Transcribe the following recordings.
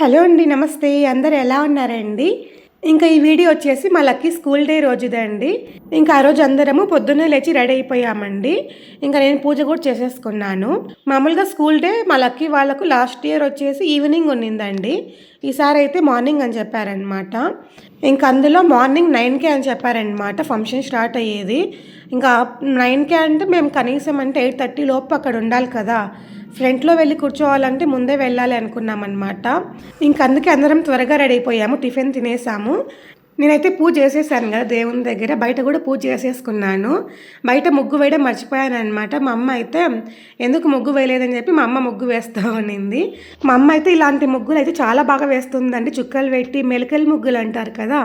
Hello అండి నమస్తే. అందరు ఎలా ఉన్నారండి? ఇంకా ఈ వీడియో వచ్చేసి మా లక్కీ స్కూల్ డే రోజుదండి. ఇంకా ఆ రోజు అందరము పొద్దున్నే లేచి రెడీ అయిపోయామండి. ఇంకా నేను పూజ కూడా చేసేసుకున్నాను. మామూలుగా స్కూల్ డే మా లక్కీ వాళ్ళకు లాస్ట్ ఇయర్ వచ్చేసి ఈవినింగ్ ఉన్నిందండి. ఈసారి అయితే మార్నింగ్ అని చెప్పారనమాట ఇంకా అందులో మార్నింగ్ నైన్కే అని చెప్పారనమాట ఫంక్షన్ స్టార్ట్ అయ్యేది. ఇంకా నైన్కే అంటే మేము కనీసం అంటే ఎయిట్ థర్టీ లోపు అక్కడ ఉండాలి కదా. ఫ్రంట్లో వెళ్ళి కూర్చోవాలంటే ముందే వెళ్ళాలి అనుకున్నాం అనమాట ఇంక అందుకే అందరం త్వరగా రెడీ అయిపోయాము టిఫిన్ తినేసాము. నేనైతే పూజ చేసేసాను కదా దేవుని దగ్గర బయట కూడా పూజ చేసేసుకున్నాను. బయట ముగ్గు వేయడం మర్చిపోయాను అనమాట మా అమ్మ అయితే ఎందుకు ముగ్గు వేయలేదని చెప్పి మా అమ్మ ముగ్గు వేస్తూ ఉన్నింది మా అమ్మ అయితే ఇలాంటి ముగ్గులు అయితే చాలా బాగా వేస్తుందండి. చుక్కలు పెట్టి మెలకల ముగ్గులు అంటారు కదా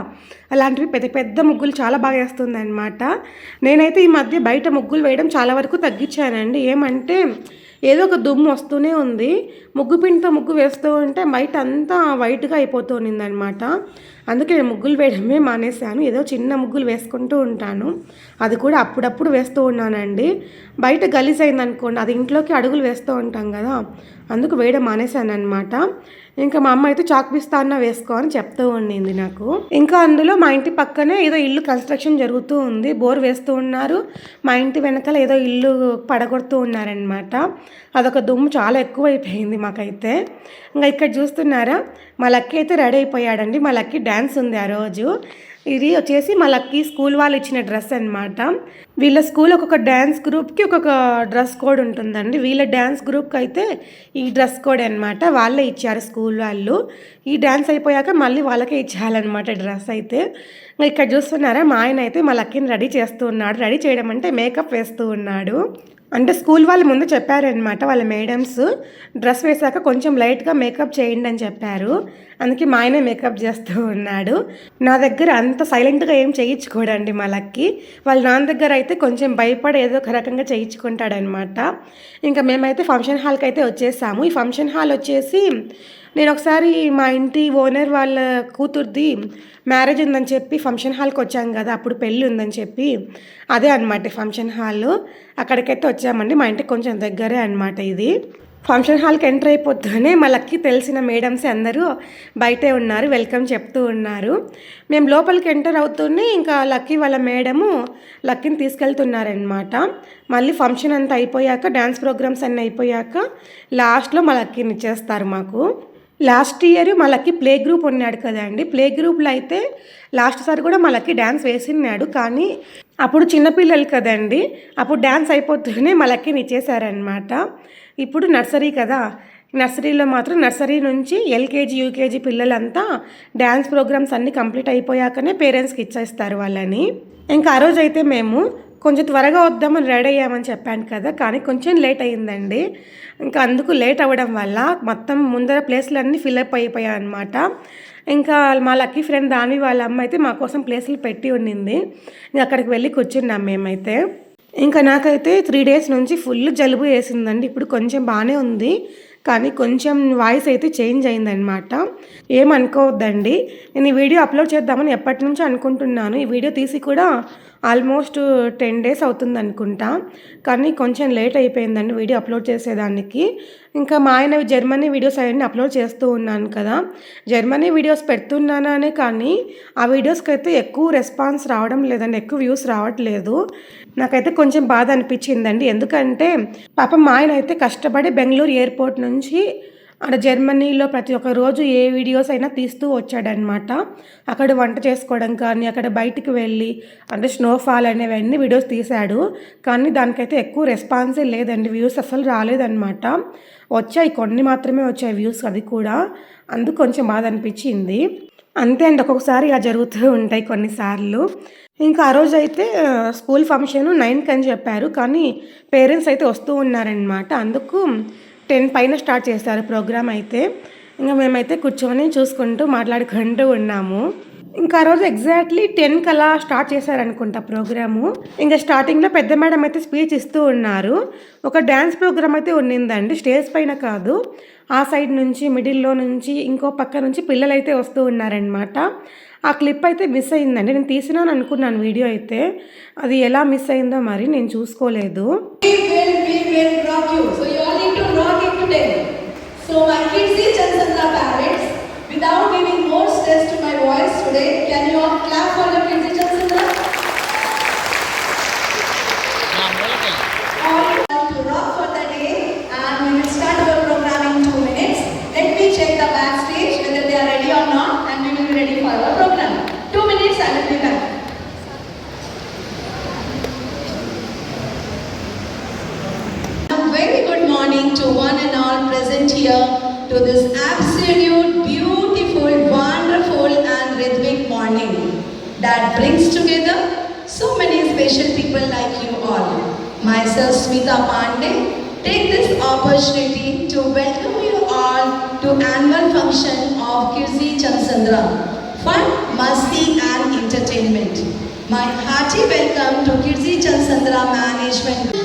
అలాంటివి పెద్ద పెద్ద ముగ్గులు చాలా బాగా వేస్తుంది అనమాట నేనైతే ఈ మధ్య బయట ముగ్గులు వేయడం చాలా వరకు తగ్గించానండి. ఏమంటే ఏదో ఒక దుమ్ము వస్తూనే ఉంది. ముగ్గు పిండితో ముగ్గు వేస్తూ ఉంటే బయట అంతా వైట్గా అయిపోతూ అనమాట అందుకే నేను ముగ్గులు వేయడమే మానేశాను. ఏదో చిన్న ముగ్గులు వేసుకుంటూ ఉంటాను. అది కూడా అప్పుడప్పుడు వేస్తూ ఉన్నానండి. బయట గలీజ్ అయిందనుకోండి అది ఇంట్లోకి అడుగులు వేస్తూ ఉంటాం కదా. అందుకు వేయడం మానేశాను అనమాట ఇంకా మా అమ్మ అయితే చాక్ పిస్తా అన్న వేసుకో అని చెప్తూ ఉండింది నాకు. ఇంకా అందులో మా ఇంటి పక్కనే ఏదో ఇల్లు కన్స్ట్రక్షన్ జరుగుతూ ఉంది. బోర్ వేస్తూ ఉన్నారు. మా ఇంటి వెనకాల ఏదో ఇల్లు పడగొడుతూ ఉన్నారనమాట అదొక దుమ్ము చాలా ఎక్కువ అయిపోయింది మాకైతే. ఇంకా ఇక్కడ చూస్తున్నారా? మా లక్కీ అయితే రెడీ అయిపోయాడండి. మా లక్కీ డ్యాన్స్ ఉంది ఆ రోజు. ఇది వచ్చేసి మా లక్కీ స్కూల్ వాళ్ళు ఇచ్చిన డ్రెస్ అనమాట వీళ్ళ స్కూల్ ఒక్కొక్క డ్యాన్స్ గ్రూప్కి ఒక్కొక్క డ్రెస్ కోడ్ ఉంటుందండి. వీళ్ళ డ్యాన్స్ గ్రూప్కి అయితే ఈ డ్రెస్ కోడ్ అనమాట వాళ్ళే ఇచ్చారు స్కూల్ వాళ్ళు. ఈ డ్యాన్స్ అయిపోయాక మళ్ళీ వాళ్ళకే ఇచ్చేయాలన్నమాట డ్రెస్ అయితే. ఇక్కడ చూస్తున్నారా మా ఆయన అయితే మా లక్కీని రెడీ చేస్తూ ఉన్నాడు. రెడీ చేయడం అంటే మేకప్ వేస్తూ ఉన్నాడు. అంటే స్కూల్ వాళ్ళు ముందు చెప్పారనమాట వాళ్ళ మేడమ్స్ డ్రెస్ వేసాక కొంచెం లైట్గా మేకప్ చేయండి అని చెప్పారు. అందుకే మా ఆయనే మేకప్ చేస్తూ ఉన్నాడు. నా దగ్గర అంత సైలెంట్గా ఏం చేయించుకోడండి మా లక్కి. వాళ్ళ నాన్న దగ్గర అయితే కొంచెం భయపడి ఏదో ఒక రకంగా చేయించుకుంటాడనమాట. ఇంకా మేమైతే ఫంక్షన్ హాల్కి అయితే వచ్చేసాము. ఈ ఫంక్షన్ హాల్ వచ్చేసి నేను ఒకసారి మా ఇంటి ఓనర్ వాళ్ళ కూతుర్ది మ్యారేజ్ ఉందని చెప్పి ఫంక్షన్ హాల్కి వచ్చాం కదా అప్పుడు పెళ్ళి ఉందని చెప్పి అదే అనమాట ఫంక్షన్ హాల్. అక్కడికైతే వచ్చామండి. మా ఇంటికి కొంచెం దగ్గరే అనమాట ఇది. ఫంక్షన్ హాల్కి ఎంటర్ అయిపోతూనే మా లక్కి తెలిసిన మేడమ్స్ అందరూ బయటే ఉన్నారు వెల్కమ్ చెప్తూ ఉన్నారు. మేము లోపలికి ఎంటర్ అవుతూనే ఇంకా లక్కీ వాళ్ళ మేడము లక్కీని తీసుకెళ్తున్నారనమాట మళ్ళీ ఫంక్షన్ అంతా అయిపోయాక డ్యాన్స్ ప్రోగ్రామ్స్ అన్నీ అయిపోయాక లాస్ట్లో మా లక్కీని ఇచ్చేస్తారు మాకు. లాస్ట్ ఇయర్ మనకి ప్లే గ్రూప్ ఉన్నాడు కదండి ప్లే గ్రూప్లో అయితే లాస్ట్ సారి కూడా మనకి డ్యాన్స్ వేసినాడు కానీ అప్పుడు చిన్నపిల్లలు కదండి అప్పుడు డ్యాన్స్ అయిపోతూనే మనకి నిచ్చేశారనమాట ఇప్పుడు నర్సరీ కదా. నర్సరీలో మాత్రం నర్సరీ నుంచి ఎల్కేజీ యూకేజీ పిల్లలంతా డ్యాన్స్ ప్రోగ్రామ్స్ అన్నీ కంప్లీట్ అయిపోయాకనే పేరెంట్స్కి ఇచ్చేస్తారు వాళ్ళని. ఇంకా ఆ రోజైతే మేము కొంచెం త్వరగా వద్దామని రెడీ అయ్యామని చెప్పాను కదా కానీ కొంచెం లేట్ అయ్యిందండి. ఇంకా అందుకు లేట్ అవ్వడం వల్ల మొత్తం ముందర ప్లేస్లన్నీ ఫిల్అప్ అయిపోయాయి అనమాట ఇంకా మా లక్కీ ఫ్రెండ్ దాని వాళ్ళ అమ్మ అయితే మా కోసం ప్లేసులు పెట్టి ఉండింది ఇంకా అక్కడికి వెళ్ళి కూర్చున్నాం మేమైతే. ఇంకా నాకైతే త్రీ డేస్ నుంచి ఫుల్ జలుబు వేసిందండి ఇప్పుడు కొంచెం బాగానే ఉంది కానీ కొంచెం వాయిస్ అయితే చేంజ్ అయిందనమాట ఏమనుకోవద్దండి నేను ఈ వీడియో అప్లోడ్ చేద్దామని ఎప్పటి నుంచో అనుకుంటున్నాను. ఈ వీడియో తీసి కూడా ఆల్మోస్ట్ టెన్ డేస్ అవుతుంది అనుకుంటా. కానీ కొంచెం లేట్ అయిపోయిందండి వీడియో అప్లోడ్ చేసేదానికి. ఇంకా మా ఆయన జర్మనీ వీడియోస్ అవన్నీ అప్లోడ్ చేస్తూ ఉన్నాను కదా. జర్మనీ వీడియోస్ పెడుతున్నానే కానీ ఆ వీడియోస్కి అయితే ఎక్కువ రెస్పాన్స్ రావడం లేదండి ఎక్కువ వ్యూస్ రావట్లేదు. నాకైతే కొంచెం బాధ అనిపించిందండి. ఎందుకంటే పాపం మా ఆయన అయితే కష్టపడి బెంగళూరు ఎయిర్పోర్ట్ నుంచి అక్కడ జర్మనీలో ప్రతి ఒక్క రోజు ఏ వీడియోస్ అయినా తీస్తూ వచ్చాడనమాట అక్కడ వంట చేసుకోవడం కానీ అక్కడ బయటికి వెళ్ళి అంటే స్నోఫాల్ అనేవన్నీ వీడియోస్ తీశాడు. కానీ దానికైతే ఎక్కువ రెస్పాన్సే లేదండి వ్యూస్ అసలు రాలేదన్నమాట. వచ్చాయి కొన్ని మాత్రమే వచ్చాయి వ్యూస్ అది కూడా. అందుకు కొంచెం బాధ అనిపించింది. అంతే అండి ఒక్కొక్కసారి ఇలా జరుగుతూ ఉంటాయి కొన్నిసార్లు. ఇంకా ఆ రోజు అయితే స్కూల్ ఫంక్షన్ నైన్కి అని చెప్పారు. కానీ పేరెంట్స్ అయితే వస్తూ ఉన్నారనమాట అందుకు టెన్ పైన స్టార్ట్ చేశారు ప్రోగ్రామ్ అయితే. ఇంకా మేమైతే కూర్చొని చూసుకుంటూ మాట్లాడుకుంటూ ఉన్నాము. ఇంకా ఆ రోజు ఎగ్జాక్ట్లీ టెన్కి కలా స్టార్ట్ చేశారనుకుంటా ప్రోగ్రాము. ఇంకా స్టార్టింగ్లో పెద్ద మేడం అయితే స్పీచ్ ఇస్తూ ఉన్నారు. ఒక డ్యాన్స్ ప్రోగ్రామ్ అయితే ఉన్నిందండి స్టేజ్ పైన కాదు. ఆ సైడ్ నుంచి మిడిల్లో నుంచి ఇంకో పక్క నుంచి పిల్లలు అయితే వస్తూ ఉన్నారనమాట ఆ క్లిప్ అయితే మిస్ అయిందండి. నేను తీసినాను అనుకున్నాను వీడియో అయితే. అది ఎలా మిస్ అయిందో మరి నేను చూసుకోలేదు. Without giving more stress to my voice today, can you all clap for the? Opportunity to welcome you all to annual function of Kirsi Chansandra, fun, masti and entertainment. My hearty welcome to Kirsi Chansandra Management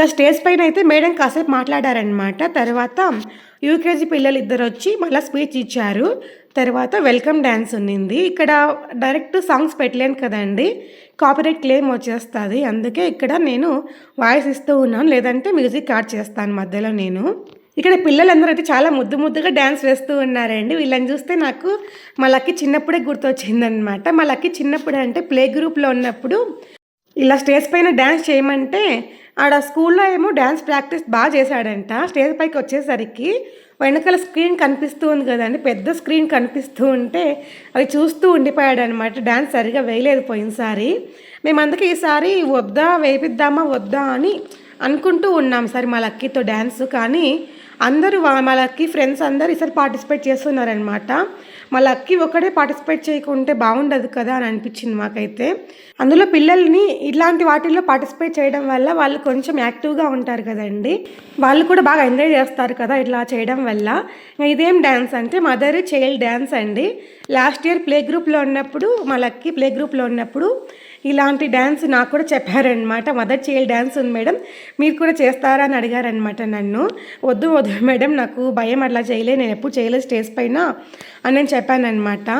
ఇంకా stage పైన అయితే madam కాసేపు మాట్లాడారనమాట తర్వాత UKG పిల్లలు ఇద్దరు వచ్చి మళ్ళీ speech ఇచ్చారు. తర్వాత వెల్కమ్ డ్యాన్స్ ఉన్నింది. ఇక్కడ డైరెక్ట్ సాంగ్స్ పెట్టలేను కదండి. కాపీరైట్ క్లెయిమ్ వచ్చేస్తుంది. అందుకే ఇక్కడ నేను వాయిస్ ఇస్తూ ఉన్నాను. లేదంటే మ్యూజిక్ యాడ్ చేస్తాను మధ్యలో నేను. ఇక్కడ పిల్లలందరూ అయితే చాలా ముద్దు ముద్దుగా డ్యాన్స్ వేస్తూ ఉన్నారండి. వీళ్ళని చూస్తే నాకు మా లక్కి చిన్నప్పుడే గుర్తొచ్చిందనమాట మా లక్కి చిన్నప్పుడు అంటే ప్లే గ్రూప్లో ఉన్నప్పుడు ఇలా స్టేజ్ పైన డ్యాన్స్ చేయమంటే ఆడ స్కూల్లో ఏమో డ్యాన్స్ ప్రాక్టీస్ బాగా చేశాడంట. స్టేజ్ పైకి వచ్చేసరికి వెనకాల స్క్రీన్ కనిపిస్తూ ఉంది కదండి. పెద్ద స్క్రీన్ కనిపిస్తూ ఉంటే అది చూస్తూ ఉండిపోయాడు అనమాట డ్యాన్స్ సరిగా వేయలేదు పోయినసారి. మేమందుకే ఈసారి వద్దా వేపిద్దామా వద్దా అని అనుకుంటూ ఉన్నాం. సరే మా లక్కీతో డ్యాన్స్ కానీ అందరూ మా లక్కీ ఫ్రెండ్స్ అందరూ ఈసారి పార్టిసిపేట్ చేస్తున్నారనమాట మా లక్కీ ఒకడే పార్టిసిపేట్ చేయకుంటే బాగుండదు కదా అని అనిపించింది మాకైతే. అందులో పిల్లల్ని ఇట్లాంటి వాటిల్లో పార్టిసిపేట్ చేయడం వల్ల వాళ్ళు కొంచెం యాక్టివ్గా ఉంటారు కదండి. వాళ్ళు కూడా బాగా ఎంజాయ్ చేస్తారు కదా ఇట్లా చేయడం వల్ల. ఇదేం డ్యాన్స్ అంటే మదర్ చైల్డ్ డ్యాన్స్ అండి. లాస్ట్ ఇయర్ ప్లే గ్రూప్లో ఉన్నప్పుడు మా లక్కీ ప్లే గ్రూప్లో ఉన్నప్పుడు ఇలాంటి డ్యాన్స్ నాకు కూడా చెప్పారనమాట మదర్ చైల్డ్ డ్యాన్స్ ఉంది మేడం. మీరు కూడా చేస్తారా అని అడిగారనమాట నన్ను. వద్దు వద్దు మేడం నాకు భయం అట్లా చేయలే నేను ఎప్పుడు చేయలేదు స్టేజ్ పైన అని నేను చెప్పానమాట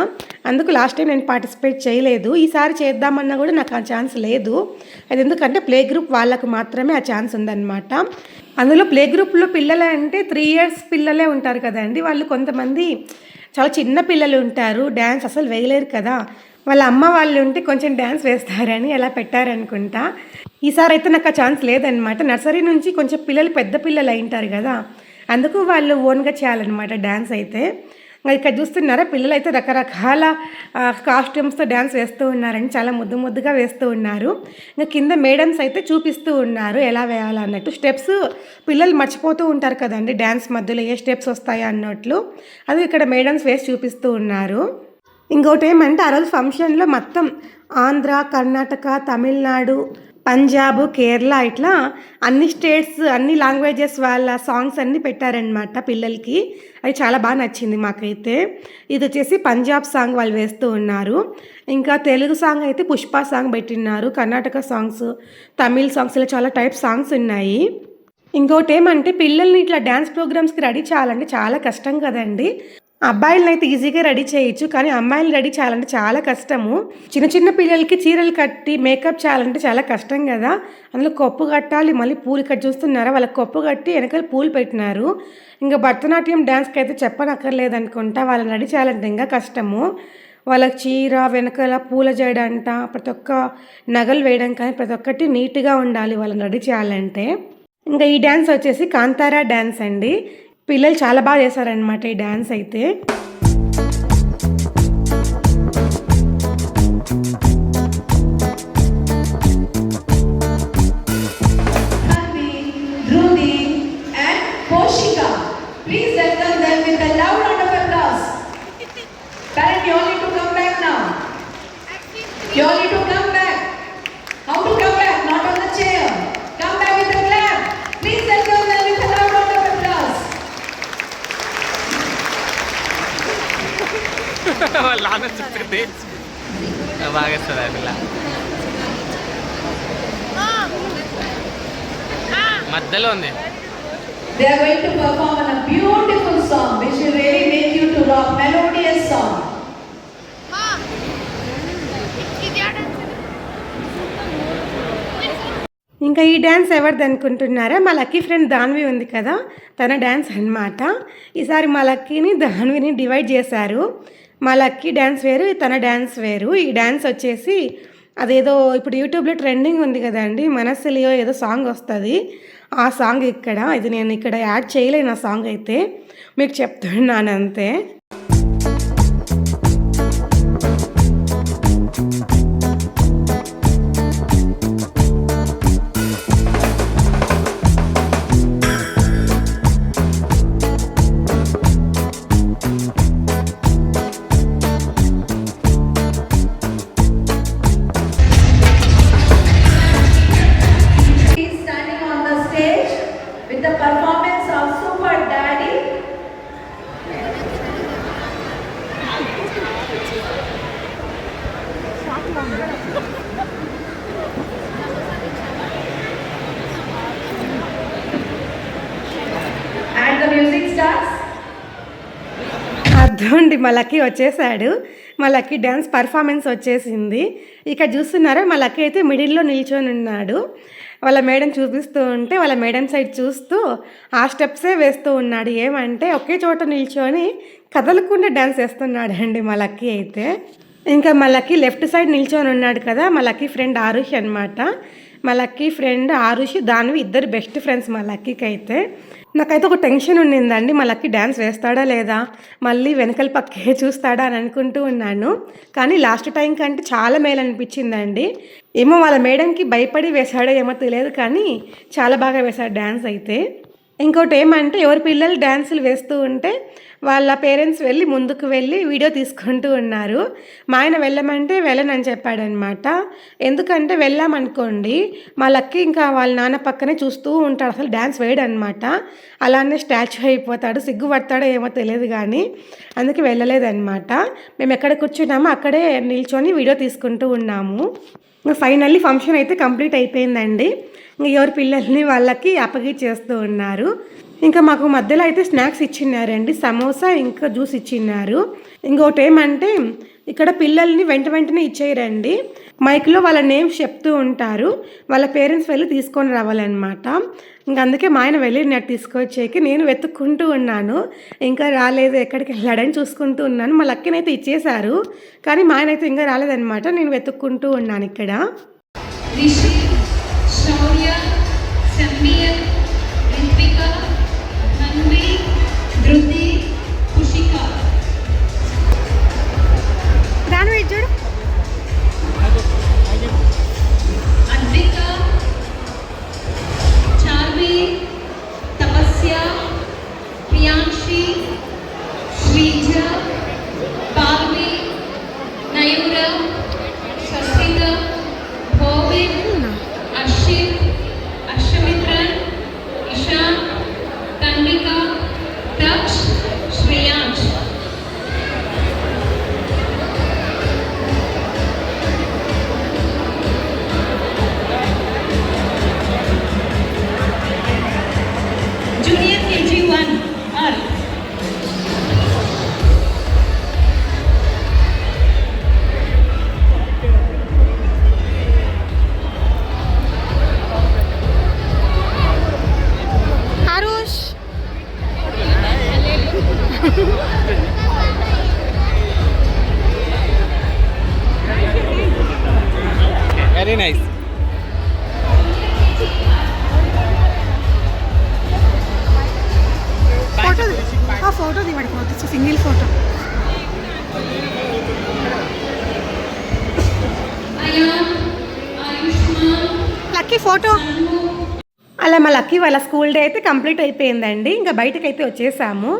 అందుకు లాస్ట్ టైం నేను పార్టిసిపేట్ చేయలేదు. ఈసారి చేద్దామన్నా కూడా నాకు ఆ ఛాన్స్ లేదు. అది ఎందుకంటే ప్లే గ్రూప్ వాళ్ళకు మాత్రమే ఆ ఛాన్స్ ఉందన్నమాట. అందులో ప్లే గ్రూప్లో పిల్లలు అంటే త్రీ ఇయర్స్ పిల్లలే ఉంటారు కదండి. వాళ్ళు కొంతమంది చాలా చిన్న పిల్లలు ఉంటారు. డ్యాన్స్ అసలు వేయలేరు కదా. వాళ్ళ అమ్మ వాళ్ళు ఉంటే కొంచెం డ్యాన్స్ వేస్తారని ఎలా పెట్టారనుకుంటా. ఈసారి అయితే నాకు ఆ ఛాన్స్ లేదనమాట నర్సరీ నుంచి కొంచెం పిల్లలు పెద్ద పిల్లలు అయింటారు కదా అందుకు వాళ్ళు ఓన్గా చేయాలన్నమాట డ్యాన్స్ అయితే. ఇక్కడ చూస్తున్నారా పిల్లలు అయితే రకరకాల కాస్ట్యూమ్స్తో డ్యాన్స్ వేస్తూ ఉన్నారని చాలా ముద్దు ముద్దుగా వేస్తూ ఉన్నారు. ఇంకా కింద మేడమ్స్ అయితే చూపిస్తూ ఉన్నారు ఎలా వేయాలన్నట్టు. స్టెప్స్ పిల్లలు మర్చిపోతూ ఉంటారు కదండి డ్యాన్స్ మధ్యలో ఏ స్టెప్స్ వస్తాయా అన్నట్లు. అది ఇక్కడ మేడమ్స్ వేసి చూపిస్తూ ఉన్నారు. ఇంకోటి ఏమంటే ఆ రోజు ఫంక్షన్లో మొత్తం ఆంధ్ర కర్ణాటక తమిళనాడు పంజాబ్ కేరళ ఇట్లా అన్ని స్టేట్స్ అన్ని లాంగ్వేజెస్ వాళ్ళ సాంగ్స్ అన్నీ పెట్టారనమాట పిల్లలకి. అది చాలా బాగా నచ్చింది మాకైతే. ఇది వచ్చేసి పంజాబ్ సాంగ్ వాళ్ళు వేస్తూ ఉన్నారు. ఇంకా తెలుగు సాంగ్ అయితే పుష్ప సాంగ్ పెట్టినారు కర్ణాటక సాంగ్స్ తమిళ్ సాంగ్స్ ఇలా చాలా టైప్ సాంగ్స్ ఉన్నాయి. ఇంకోటి ఏమంటే పిల్లల్ని ఇట్లా డ్యాన్స్ ప్రోగ్రామ్స్కి రెడీ చేయాలంటే చాలా కష్టం కదండి. అబ్బాయిలను అయితే ఈజీగా రెడీ చేయొచ్చు కానీ అమ్మాయిలు రెడీ చేయాలంటే చాలా కష్టము. చిన్న చిన్న పిల్లలకి చీరలు కట్టి మేకప్ చేయాలంటే చాలా కష్టం కదా. అందులో కొప్పు కట్టాలి మళ్ళీ పూలు కట్ చూస్తున్నారా? వాళ్ళకి కొప్పు కట్టి వెనకాల పూలు పెట్టినారు. ఇంకా భరతనాట్యం డ్యాన్స్కి అయితే చెప్పనక్కర్లేదు అనుకుంటా వాళ్ళని రెడీ చేయాలంటే ఇంకా కష్టము. వాళ్ళకి చీర వెనకాల పూల జడంట ప్రతి ఒక్క నగలు వేయడం కానీ ప్రతి ఒక్కటి నీట్గా ఉండాలి వాళ్ళని రెడీ చేయాలంటే. ఇంకా ఈ డ్యాన్స్ వచ్చేసి కాంతారా డ్యాన్స్ అండి. పిల్లలు చాలా బాగా చేశారనమాట ఈ డ్యాన్స్ అయితే. వాళ్ళ నాన్న చెప్పింది బాగా ఇస్తుంది ఆ పిల్ల మధ్యలో ఉంది They are going to perform on a beautiful song which will really make you to rock. Melody song. ఇంకా ఈ డ్యాన్స్ ఎవరిది అనుకుంటున్నారా మా లక్కీ ఫ్రెండ్ దాన్వి ఉంది కదా తన డ్యాన్స్ అన్నమాట ఈసారి మా లక్కీని దాన్విని డివైడ్ చేశారు మా లక్కీ డ్యాన్స్ వేరు తన డ్యాన్స్ వేరు. ఈ డ్యాన్స్ వచ్చేసి అదేదో ఇప్పుడు యూట్యూబ్లో ట్రెండింగ్ ఉంది కదండి మనస్సులియో ఏదో సాంగ్ వస్తుంది. ఆ సాంగ్ ఇక్కడ ఇది నేను ఇక్కడ యాడ్ చేయలేను ఆ సాంగ్ అయితే. మీకు చెప్తున్నాను అంతే అర్థండి మా లక్కీ వచ్చేసాడు. మా లక్కీ డ్యాన్స్ పర్ఫార్మెన్స్ వచ్చేసింది. ఇక్కడ చూస్తున్నారా మా లక్కీ అయితే మిడిల్లో నిల్చొని ఉన్నాడు. వాళ్ళ మేడం చూపిస్తూ ఉంటే వాళ్ళ మేడం సైడ్ చూస్తూ ఆ స్టెప్సే వేస్తూ ఉన్నాడు. ఏమంటే ఒకే చోట నిల్చొని కదలకుండా డ్యాన్స్ వేస్తున్నాడు అండి మా లక్కీ అయితే. ఇంకా మా లక్కీ లెఫ్ట్ సైడ్ నిల్చొని ఉన్నాడు కదా మా లక్కీ ఫ్రెండ్ ఆరుషి అనమాట మా లక్కీ ఫ్రెండ్ ఆరుషి దానివి ఇద్దరు బెస్ట్ ఫ్రెండ్స్ మా లక్కీకి అయితే నాకైతే ఒక టెన్షన్ ఉండిందండి మా లక్కీ డ్యాన్స్ వేస్తాడా లేదా? మళ్ళీ వెనకల పక్కే చూస్తాడా అని అనుకుంటూ ఉన్నాను. కానీ లాస్ట్ టైం కంటే చాలా మేలు అనిపించిందండి. ఏమో వాళ్ళ మేడంకి భయపడి వేశాడో ఏమో తెలియదు కానీ చాలా బాగా వేశాడు డ్యాన్స్ అయితే. ఇంకోటి ఏమంటే ఎవరి పిల్లలు డ్యాన్సులు వేస్తూ ఉంటే వాళ్ళ పేరెంట్స్ వెళ్ళి ముందుకు వెళ్ళి వీడియో తీసుకుంటూ ఉన్నారు. మా ఆయన వెళ్ళమంటే వెళ్ళనని చెప్పాడనమాట. ఎందుకంటే వెళ్ళామనుకోండి మా లక్కి ఇంకా వాళ్ళ నాన్న పక్కనే చూస్తూ ఉంటాడు. అసలు డ్యాన్స్ వేయడనమాట. అలానే స్టాచ్యూ అయిపోతాడు సిగ్గుపడతాడో ఏమో తెలియదు కానీ అందుకే వెళ్ళలేదన్నమాట మేము ఎక్కడ కూర్చున్నామో అక్కడే నిల్చొని వీడియో తీసుకుంటూ ఉన్నాము. ఫైనల్లీ ఫంక్షన్ అయితే కంప్లీట్ అయిపోయిందండి. ఎవరి పిల్లల్ని వాళ్ళకి అప్పగిచ్చేస్తూ ఉన్నారు. ఇంకా మాకు మధ్యలో అయితే స్నాక్స్ ఇచ్చినారండి సమోసా ఇంకా జ్యూస్ ఇచ్చిన్నారు. ఇంకోటి ఏమంటే ఇక్కడ పిల్లల్ని వెంట వెంటనే ఇచ్చేయరండి. మైక్లో వాళ్ళ నేమ్స్ చెప్తూ ఉంటారు. వాళ్ళ పేరెంట్స్ వెళ్ళి తీసుకొని రావాలన్నమాట. ఇంకా అందుకే మా ఆయన వెళ్ళినట్టు తీసుకొచ్చేకి నేను వెతుక్కుంటూ ఉన్నాను. ఇంకా రాలేదు ఎక్కడికి వెళ్ళాడని చూసుకుంటూ ఉన్నాను. మా లక్కనైతే ఇచ్చేశారు. కానీ మా ఆయన అయితే ఇంకా రాలేదన్నమాట. నేను వెతుక్కుంటూ ఉన్నాను ఇక్కడ. Me. Very nice. ఫోటో ఆ సింగిల్ ఫోటో లక్కీ ఫోటో అలా మా లక్కీ వాళ్ళ స్కూల్ డే అయితే కంప్లీట్ అయిపోయిందండి. ఇంకా బయటకు అయితే వచ్చేసాము.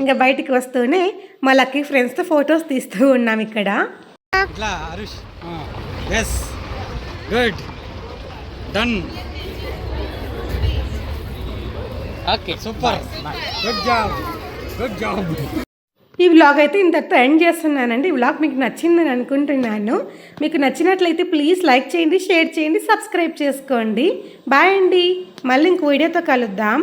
ఇంకా బయటికి వస్తూనే మా లక్కీ ఫ్రెండ్స్తో ఫొటోస్ తీస్తూ ఉన్నాం ఇక్కడ. Good done okay super good job good job ఈ వ్లాగ్ అయితే ఇంతటితో ఎండ్ చేస్తున్నానండి. ఈ వ్లాగ్ మీకు నచ్చిందని అనుకుంటున్నాను. మీకు నచ్చినట్లయితే ప్లీజ్ లైక్ చేయండి షేర్ చేయండి సబ్స్క్రైబ్ చేసుకోండి. బాయ్ అండి. మళ్ళీ ఇంకో వీడియోతో కలుద్దాం.